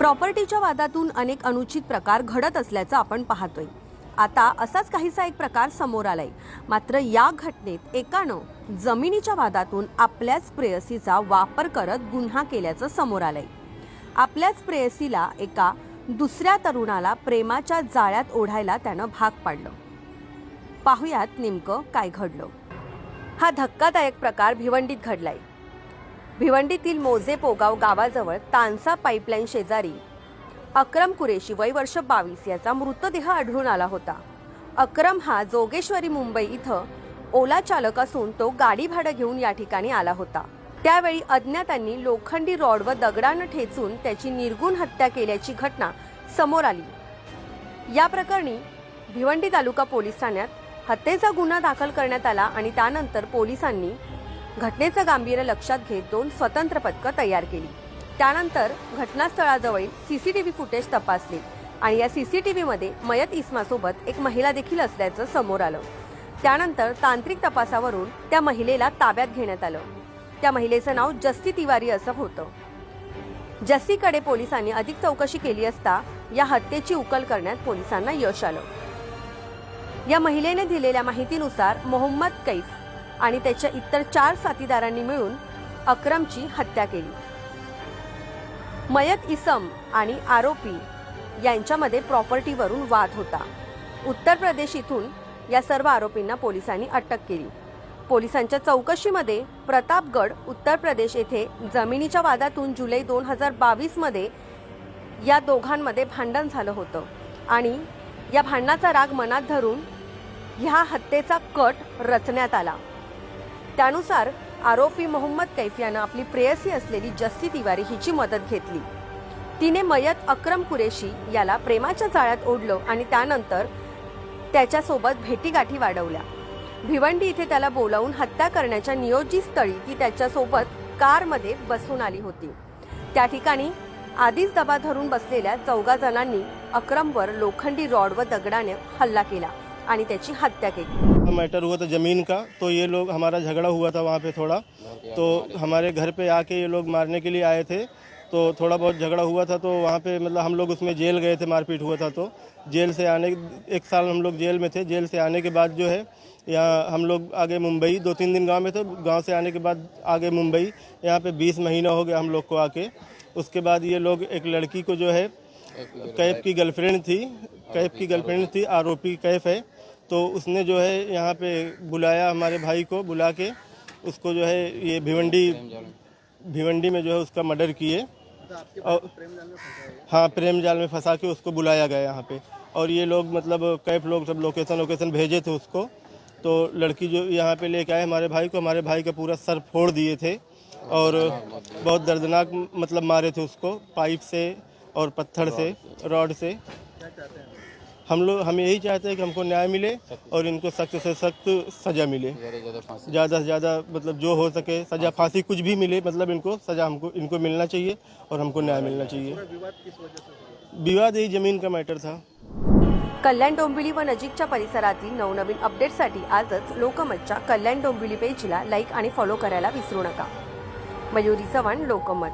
प्रॉपर्टीच्या वादातून अनेक अनुचित प्रकार घडत असल्याचं आपण पाहतोय. आता असाच काहीसा एक प्रकार समोर आलाय. मात्र या घटनेत एकानं जमिनीच्या वादातून आपल्याच प्रेयसीचा वापर करत गुन्हा केल्याचं समोर आलंय. आपल्याच प्रेयसीला एका दुसऱ्या तरुणाला प्रेमाच्या जाळ्यात ओढायला त्यानं भाग पाडलं. पाहुयात नेमकं काय घडलं. हा धक्कादायक प्रकार भिवंडीत घडलाय. भिवंडीतील मोजे पोगाव गावाजवळ तानसा पाईपलाईन शेजारी अक्रम कुरेशी वय वर्ष बावीस याचा मृतदेह आढळून आला होता. अक्रम हा जोगेश्वरी मुंबई इथं ओला चालक असून तो गाडी भाडं घेऊन या ठिकाणी आला होता. त्यावेळी अज्ञातांनी लोखंडी रॉड व दगडानं ठेचून त्याची निर्गुण हत्या केल्याची घटना समोर आली. या प्रकरणी भिवंडी तालुका पोलीस ठाण्यात हत्येचा गुन्हा दाखल करण्यात आला आणि त्यानंतर पोलिसांनी घटनेचं गांभीर्य लक्षात घेत दोन स्वतंत्र पथकं तयार केली. त्यानंतर घटनास्थळाजवळील सीसीटीव्ही फुटेज तपासले आणि या सीसीटीव्हीमध्ये मयत इस्मासोबत एक महिला देखील असल्याचं समोर आलं. त्यानंतर तांत्रिक तपासावरून त्या महिलेला ताब्यात घेण्यात आलं. त्या महिलेचं नाव जस्ती तिवारी असं होतं. जस्सीकडे पोलिसांनी अधिक चौकशी केली असता या हत्येची उकल करण्यात पोलिसांना यश आलं. या महिलेने दिलेल्या माहितीनुसार मोहम्मद कैफ आणि त्याच्या इतर चार साथीदारांनी मिळून अक्रमची हत्या केली. मयत इसम आणि आरोपी यांच्यामध्ये प्रॉपर्टीवरून वाद होता. उत्तर प्रदेश इथून या सर्व आरोपींना पोलिसांनी अटक केली. पोलिसांच्या चौकशीमध्ये प्रतापगड उत्तर प्रदेश येथे जमिनीच्या वादातून जुलै दोन हजार बावीसमध्ये या दोघांमध्ये भांडण झालं होतं आणि या भांडणाचा राग मनात धरून ह्या हत्येचा कट रचण्यात आला. त्यानुसार आरोपी मोहम्मद कैफ यानं आपली प्रेयसी असलेली जस्सी तिवारी हिची मदत घेतली. तिने मयत अक्रम कुरेशी याला प्रेमाच्या जाळ्यात ओढलं आणि त्यानंतर त्याच्यासोबत भेटीगाठी वाढवल्या. भिवंडी इथे त्याला बोलावून हत्या करण्याच्या नियोजित स्थळी ती त्याच्यासोबत कारमध्ये बसून आली होती. त्या ठिकाणी आधीच दबा धरून बसलेल्या चौघा जणांनी अक्रमवर लोखंडी रॉड व दगडाने हल्ला केला आणि त्याची हत्या केली. मैटर हुआ था ज़मीन का तो ये लोग, हमारा झगड़ा हुआ था वहाँ पे थोड़ा। तो हमारे घर पे आके ये लोग मारने के लिए आए थे। तो थोड़ा बहुत झगड़ा हुआ था तो वहाँ पे मतलब हम लोग उसमें जेल गए थे, मारपीट हुआ था तो। जेल से आने, एक साल हम लोग जेल में थे। जेल से आने के बाद जो है, यहाँ हम लोग आगे मुंबई दो तीन दिन गाँव में थे। गाँव से आने के बाद आगे मुंबई, यहाँ पे बीस महीना हो गया हम लोग को आके। उसके बाद ये लोग, एक लड़की को जो है, कैफ की गर्लफ्रेंड थी। कैफ की गर्लफ्रेंड थी, आरोपी कैफ है। तो उसने जो है यहाँ पे बुलाया हमारे भाई को, बुला के उसको जो है ये भिवंडी भिवंडी में जो है उसका मर्डर किए। और हाँ प्रेम जाल में फंसा के उसको बुलाया गया यहाँ पे। और ये लोग मतलब कैफ लोग, सब लोकेशन लोकेशन भेजे थे उसको। तो लड़की जो यहाँ पे लेके आए हमारे भाई को, हमारे भाई का पूरा सर फोड़ दिए थे और बहुत दर्दनाक मतलब मारे थे उसको, पाइप से और पत्थर से, रॉड से। हम लोग हम यही चाहते हैं कि हमको न्याय मिले और इनको सख्त से सख्त सज़ा मिले। ज़्यादा से ज़्यादा मतलब जो हो सके सज़ा फांसी कुछ भी मिले मतलब इनको सज़ा हमको इनको मिलना चाहिए और हमको न्याय मिलना चाहिए। विवाद यही ज़मीन का मैटर था। कल्याण डोंबिवली व नजीकच्या परिसरातील नवनवीन अपडेटसाठी आजच लोकमतच्या कल्याण डोंबिवली पेजला लाईक आणि फॉलो करायला विसरू नका. मयुरी चव्हाण लोकमत.